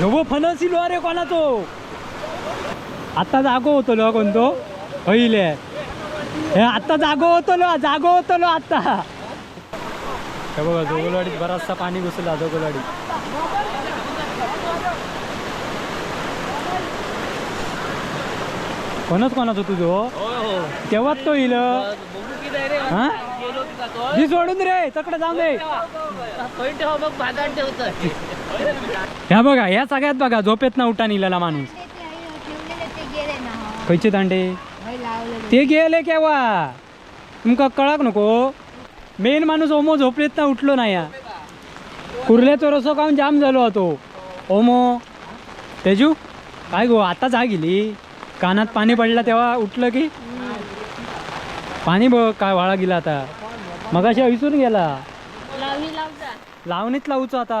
नवो फणस इलो अरे कोणा तो। आता जागो होतलो कोणतो पहिले. हे आता जागो होतलो जागो होतलो आता हे बघा जोगलवाडीत बराचसा पाणी घुसला जोगलवाडीत कोणच कोणाचं तुझो? तेव्हाच तो येईल? हा? ती सोडून रे तकडे जाऊन दे. ह्या बघा ह्या सगळ्यात बघा झोपेत ना उठा निलेला माणूस. खयचे दांडे? ते गेले केव्हा? तुमका कळाक नको मेन माणूस ओमो झोपलेत ना उठलो नाही या. कुर्ल्याचो रसो खाऊन जाम झालो होतो. ओमो तेजू काय गो आता जा गेली? कानात पाणी पडलं तेव्हा उठलं की? पाणी बघ काय वाळा गेला आता. मगाशी विसरून गेला. लावणीत लावूचो आता.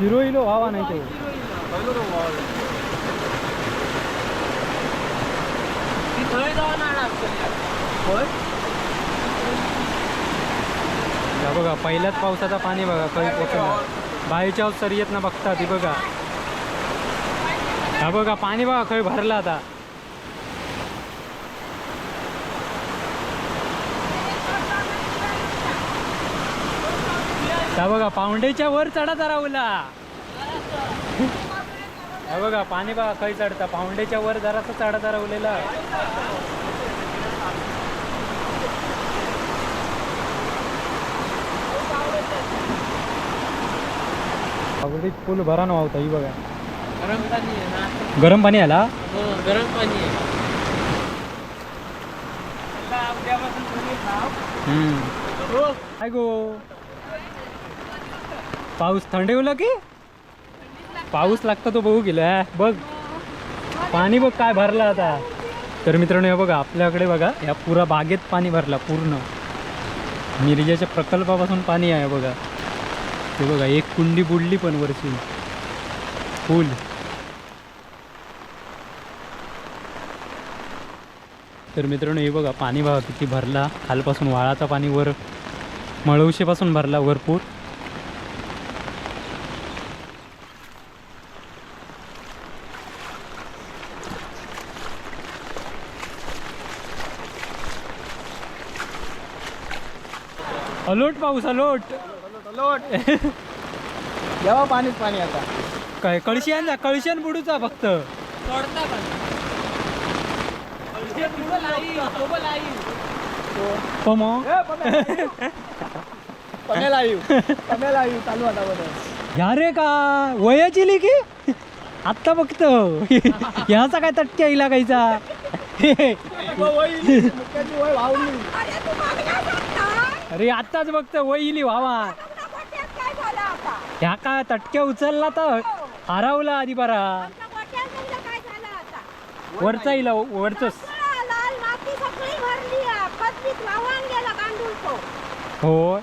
इलो व्हावा नाही तो. बघा पहिल्याच पावसाचा पाणी बघा काही पोचला बाईच्या सर ना बघता ती बघा. हा बघा पाणी बघा खय भरला आता. हा बघा पाऊंडेच्या वर चढा राहुला हा बघा पाणी बघा खय चढता. पाऊंडेच्या वर जरासा चढा राहुलेला पाऊंडेच फुल भरा नव्हता ही बघा. गरम पाणी आहे ना? गरम पाणी आला हो गरम पाणी आहे. हम्म. काय गो? पाऊस थंड येऊला की? पाऊस लागतो तो बघू गेला बघ. पाणी बघ काय भरलं आता. तर मित्रांनो हे बघा आपल्याकडे बघा या पुरा बागेत पाणी भरला पूर्ण. मिरजेच्या प्रकल्पापासून पाणी आहे बघा. ते बघा एक कुंडी बुडली पण वरची. फुल. तर मित्रांनो हे बघा पाणी बघा किती भरला. खालपासून वाळाचा पाणी वर मळवशीपासून भरला भरपूर. अलोट पाऊस अलोट जेव्हा पाणीच पाणी आता. काय कळशियान जा कळशियान बुडूचा फक्त. सोडता पण. ते पुढं लाई, सोबत लाई. पम. पमेला येऊ पमेला येऊ चालू आता बरं. या रे का? वयाची ली की आत्ता बघतो ह्याचा काय तटक्या इला कायचा मुक्याची वय वाहून अरे आत्ताच बघतो वय इली व्हावा ह्या का तटक्या उचलला तर हरवला आधी बरा. वरचा इला वरचंच हो.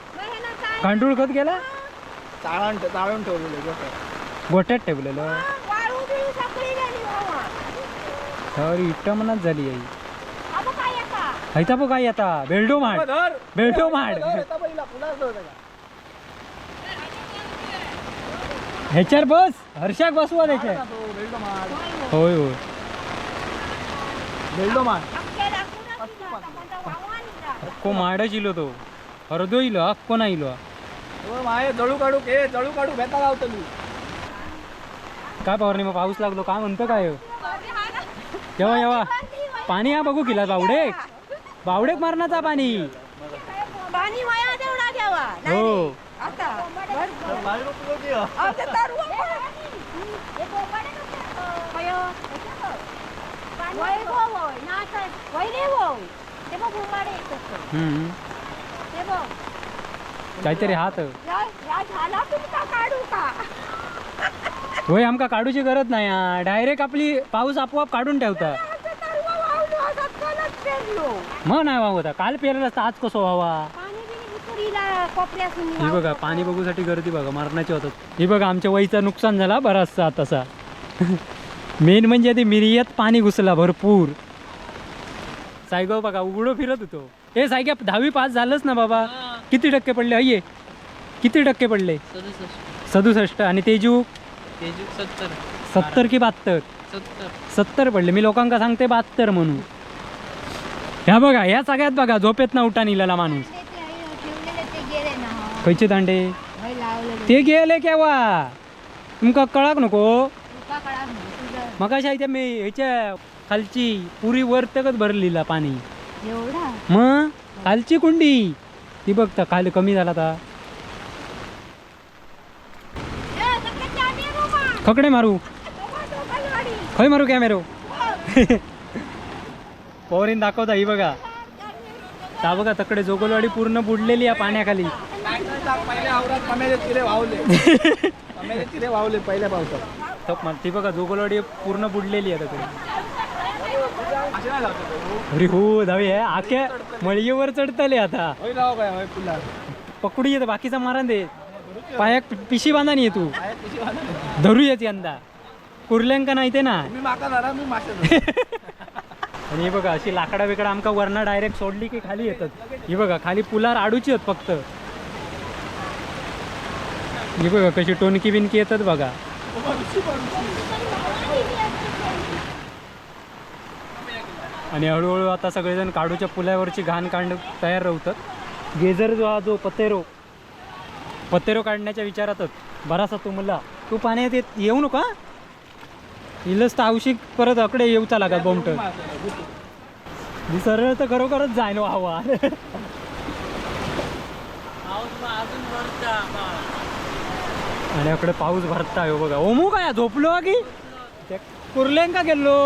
गांडूळ खत गेला? चाळण चाळून ठेवलेले गोट्यात ठेवलेलं. अरे इट्ट मनात झाली आई. हैता बघ काय आता बेल्डो माड. बेल्डो माड. ह्याच्यावर बस हर्षाक बसवा त्याच्या होय होय. बेल्डो मार अक्को माडच इलो तो. अर्धो इलो अक्को ना इलो. ओ माये जळू काढू के जळू काढू भेटा लावतो मी. काय पवारणी मग पाऊस लागलो काय म्हणतो काय हो? येवा येवा. पाणी हा बघू किला बावडे. बावडेक मारण्याचा पाणी पाणी वाया तेवढा घ्यावा नाही हो रे. आता बरं. अहो, ते तरुण पाणी. बोंबाडे नको. अयो, ह्याच्यात. वय गो वय. ना आता वय रे वय. ते बघ बोंबाडे येत असतं. हम्म. ते बघ. काहीतरी हात या- या झाला तुमचा काढू का होय आमका काढूची गरज नाही डायरेक्ट आपली पाऊस आपोआप काढून ठेवता आमचं तरवा वावलो असत कलच पेरलो मग नाही काल पेरला असता आज कसं व्हावा ही बघा पाणी बघूसाठी गर्दी बघा मरणाची होतात ही बघा आमच्या वहीचं नुकसान झाला बराचसा तसा. मेन म्हणजे ते मिरियात पाणी घुसला भरपूर. सायगाव बघा उघडं फिरत होतो. ए सायग्या दहावी पास झालंच ना बाबा. किती टक्के पडले? अय्ये किती टक्के पडले? सदुसष्ट. आणि तेजू? तेजू सत्तर. सत्तर की बहात्तर? सत्तर. सत्तर पडले. मी लोकांका सांगते बहात्तर म्हणून. ह्या बघा ह्या सगळ्यात बघा झोपेत ना उठा निघाला माणूस. खयचे दांडे? ते गेले केव्हा? तुमका कळक नको तुझं मगाशी त्या मी ह्याच्या खालची पुरी वर तकच भरलेला पाणी. मग खालची कुंडी? ती बघ तर खाली कमी झाला आता. खकडे मारू. खय मारू कॅमेरो? पोरीन दाखवता ही बघा. ता बघा तकडे जोगलवाडी पूर्ण बुडलेली आहे पाण्याखाली. वावले पहिल्या पावसात ती बघा जोगलवाडी पूर्ण बुडलेली आहे तकडे. अरे हो धावी आहे आख्या मळीवर चढतले आता. पकडू येतं बाकीचा मारा दे. पायाक पिशी बांधा नाही तू. धरू येत यंदा. कुर्ल्यांका नाही ते ना. आणि हे बघा अशी लाकडा बिकडा आमका वरना डायरेक्ट सोडली की खाली येतात. ही बघा खाली पुलार आडूची आहेत फक्त. ही बघा कशी टोनकी बिनकी येतात बघा. आणि हळूहळू आता सगळेजण काढूच्या पुलावरची घाण कांड तयार राहतात गेजर जो हा जो पतेरो पतेरो काढण्याच्या विचारातच बरासा तू मला तू पाण्यात येत येऊ नका इलस तर औशिक परत अकडे येऊचा लागत बोमट मी सरळ तर खरोखरच जाईन व्हावा आणि अकडे पाऊस भरता हो बघा. ओमू काय झोपलो की? त्या का गेलो?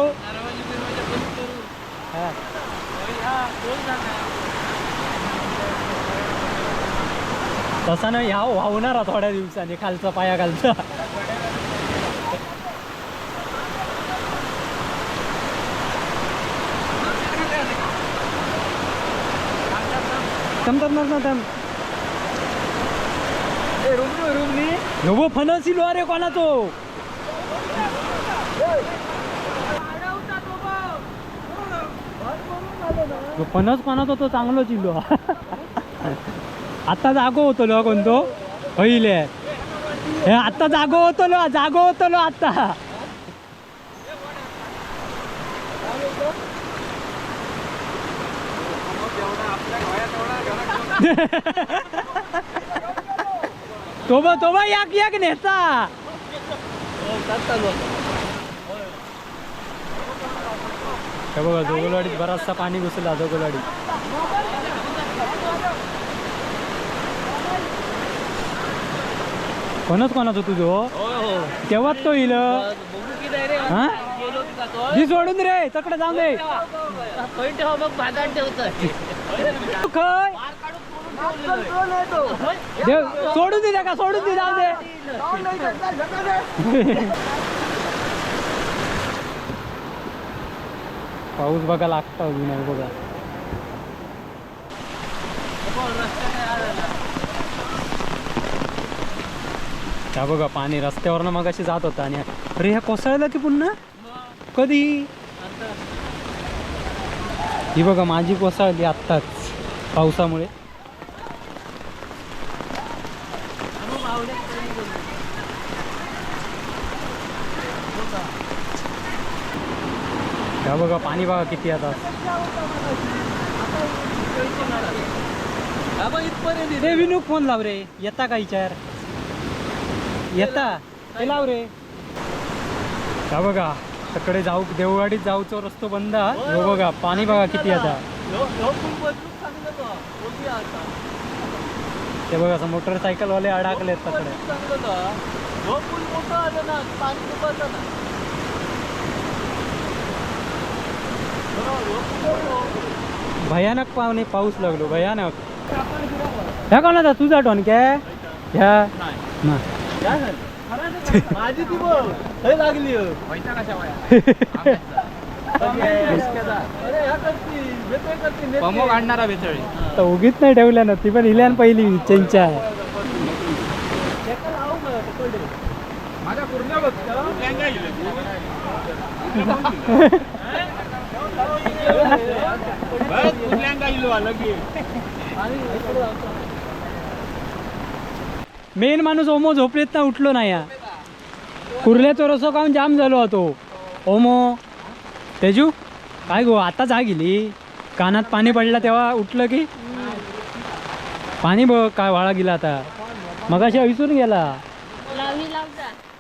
तसा नाही ह्या वाहणार थोड्या दिवसांनी खालचा पाया खालचा. थांब थांब थांब थांब थांब रूम रूम नी ह्यो फणस इलो अरे कोणाचो ह्यो फणस कोणाचो तो चांगलो चिलो आता जागो होतलो कोणतो पहिले हे आता जागो होतलो जागो होतलो आता तो बा तो बा याक याक नेता. हे बघा जोगलवाडीत बराचसा पाणी घुसला जोगलवाडी कोणच कोणाचं तुझो तेव्हाच तो येईल? हा? दी सोडून रे तकडे जाऊन दे. खय देव सोडून दे का सोडून दे जाऊ दे. पाऊस बघा लागता अजून आहे बघा. त्या बघा पाणी रस्त्यावरनं मगाशी जात होता आणि अरे ह्या कोसळलं की पुन्हा? कधी? ही बघा माझी कोसळली आत्ताच पावसामुळे. त्या बघा पाणी बघा किती आता. रे विनू फोन लाव रे. येता का विचार? येता? ते लाव रे. त्या बघा सकडे जाऊ देवगाडीत जाऊचो रस्तो बंद हो बघा पाणी बघा किती आता. ते बघा असं मोटरसायकल वाले अडकलेत तिकडे भयानक पाणी पाऊस लागलो भयानक. ह्या कोणाचा? तुझा टोन काय ह्या ना माझी ती बघ लय लागली. हो. पैसा कशा वाया अरे ह्या करती. तर उगीच नाही ठेवल्या ना ती पण इल्यान पहिली चेंचा. माझ्या पूर्ण बघ मेन माणूस ओमो झोपलेत ना उठलो नाही या कुर्ल्याचो रसो खाऊन जाम झालो होतो. ओमो तेजू काय गो आता जा गेली? कानात पाणी पडलं तेव्हा उठलं की? पाणी बघ काय वाळा गेला आता. मगाशी विसरून गेला.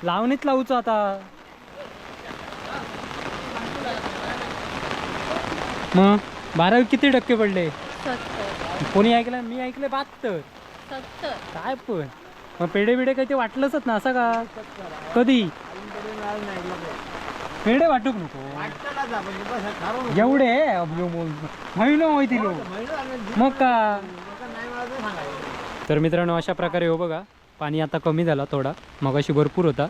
लावणीत लावूचो आता. मग बारावी किती टक्के पडले? कोणी ऐकलं? मी ऐकले बहात्तर. काय पण. मग पेढे बिडे काही ते वाटलंच ना असं का? कधी? पेढे वाटूक नको. एवढे महिनो माहिती लो मग का? तर मित्रांनो अशा प्रकारे हो बघा पाणी आता कमी झाला थोडा. मगाशी भरपूर होता.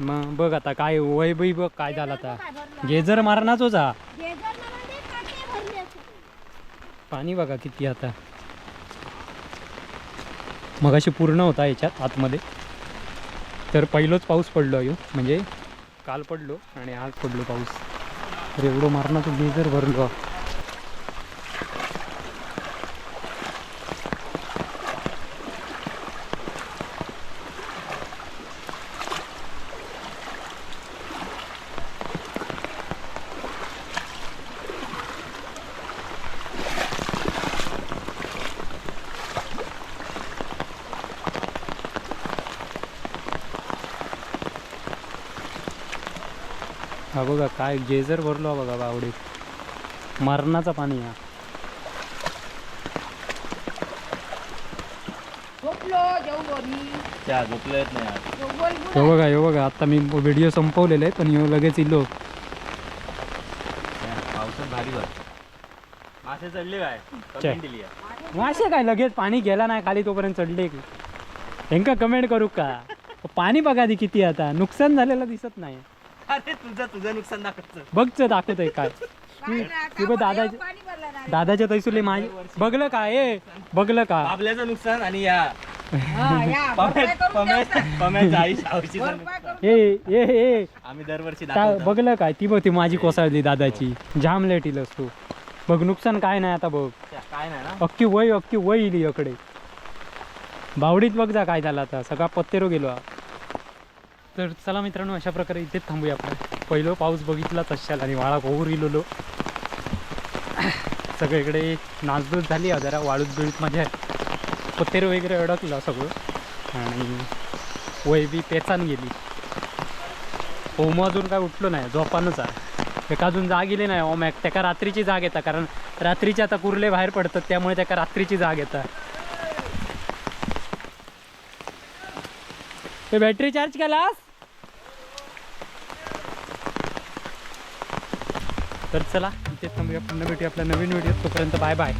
मग बघ आता काय वय बी बघ काय झाला आता. गेजर मारणाचोच होता पाणी बघा किती आता. मगाशी पूर्ण होता याच्यात आतमध्ये. तर पहिलोच पाऊस पडलो आहे म्हणजे काल पडलो आणि आज पडलो पाऊस. तर एवढं मारणाचं गेजर भरलो. हा बघा काय गेजर भरलो हा बघा बावडे मरणाचा पाणी हा. हे बघा हे बघा आता मी व्हिडिओ संपवलेला आहे पण ह्यो लगेच इलो पावसात भारी वर मासे चढले काय. मासे काय लगेच पाणी गेला नाही खाली तोपर्यंत चढले की. कमेंट करू का? पाणी बघा ती किती आता. नुकसान झालेलं दिसत नाही. अरे तुझं तुझं नुकसान दाखवतं बघच दाखवतंय काय. ती बघ कामाला दादाचे पाणी भरलं नाही. दादाच्या तैसुले माझे बघलं का ए बघलं का? आपल्याचं नुकसान आणि या. हा, ए ए ए. आम्ही दरवर्षी ता- बघलं काय? ती बघ ती माझी कोसळली दादाची. जाम लेट इलस तू बघ नुकसान काय नाही आता बघ. काय नाही ना? अख्खी वय अख्खी वय इली इकडे. बावडीत बघ जा काय झालं आता. सगळा पत्तेरो गेलो. हा. तर चला मित्रांनो अशा प्रकारे इथेच थांबूया आपण. पहिलं पाऊस बघितलाच असाल आणि वाळा ओहूर इलोलो सगळीकडे नाचधूस झाली हा जरा वाळूत बिळूत मजा आहे. पत्तेरो वगैरे अडकलं सगळं. आणि वय बी पेचान गेली. ओम अजून काय उठलो नाही झोपानच आहे. एका अजून जाग गेली नाही ओम एक त्याका रात्रीची जाग येता कारण रात्रीचे आता कुर्ले बाहेर पडतात त्यामुळे त्याका रात्रीची जाग येता. ते बॅटरी चार्ज केलास? तर चला इथे थांबूया. पुन्हा भेटूया आपल्या नवीन व्हिडिओ तोपर्यंत बाय बाय.